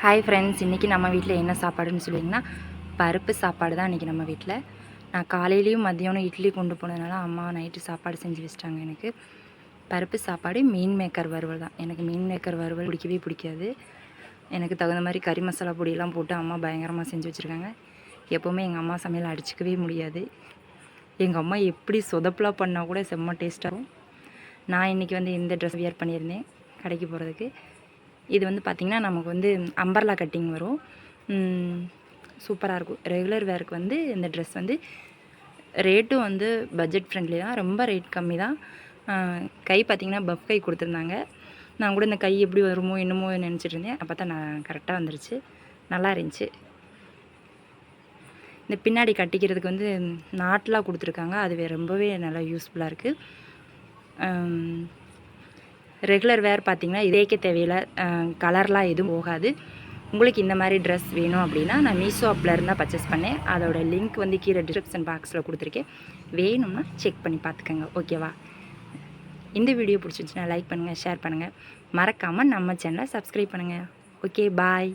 Hi friends இன்றைக்கி நம்ம வீட்டில் என்ன சாப்பாடுன்னு சொல்லிங்கன்னா பருப்பு சாப்பாடு தான் இன்றைக்கி நம்ம வீட்டில் நான் காலையிலையும் மதியானம் இட்லி கொண்டு போனதுனால அம்மா நைட்டு சாப்பாடு செஞ்சு வச்சிட்டாங்க எனக்கு. பருப்பு சாப்பாடு மீன் மேக்கர் வறுவல் தான். எனக்கு மீன் மேக்கர் வறுவல் பிடிக்கவே பிடிக்காது. எனக்கு தகுந்த மாதிரி கறி மசாலா பொடியெல்லாம் போட்டு அம்மா பயங்கரமாக செஞ்சு வச்சுருக்காங்க. எப்போவுமே எங்கள் அம்மா சமையல் அடிச்சிக்கவே முடியாது. எங்கள் அம்மா எப்படி சொதப்பலாக பண்ணால் கூட செம்ம டேஸ்ட்டாகும் நான் இன்றைக்கி வந்து இந்த ட்ரெஸ் வியர் பண்ணியிருந்தேன். கடைக்கு போகிறதுக்கு இது வந்து பார்த்திங்கன்னா நமக்கு வந்து அம்பர்லா கட்டிங் வரும். சூப்பராக இருக்கும். ரெகுலர் வேருக்கு வந்து இந்த ட்ரெஸ் வந்து ரேட்டும் வந்து பட்ஜெட் ஃப்ரெண்ட்லி தான். ரொம்ப ரேட் கம்மி தான். கை பார்த்திங்கன்னா பஃப் கை கொடுத்துருந்தாங்க. நான் கூட இந்த கை எப்படி வருமோ என்னமோ நினச்சிட்டு இருந்தேன். அப்போ தான் நான் கரெக்டாக வந்துருச்சு. நல்லா இருந்துச்சு. இந்த பின்னாடி கட்டிக்கிறதுக்கு வந்து நாட்லாம் கொடுத்துருக்காங்க. அது ரொம்பவே நல்லா யூஸ்ஃபுல்லாக இருக்குது ரெகுலர் வேர் பார்த்தீங்கன்னா இதேக்க தேவையில்லை. கலர்லாம் எதுவும் போகாது. உங்களுக்கு இந்த மாதிரி ட்ரெஸ் வேணும் அப்படின்னா நான் மீஷோ ஆப்பில் இருந்தால் பர்ச்சேஸ் பண்ணேன். அதோட லிங்க் வந்து கீழே டிஸ்கிரிப்ஷன் பாக்ஸில் கொடுத்துருக்கேன். வேணும்னா செக் பண்ணி பார்த்துக்கோங்க. ஓகேவா இந்த வீடியோ பிடிச்சிருந்துச்சுன்னா லைக் பண்ணுங்கள் ஷேர் பண்ணுங்கள் மறக்காமல் நம்ம சேனலை சப்ஸ்கிரைப் பண்ணுங்கள் ஓகே பாய்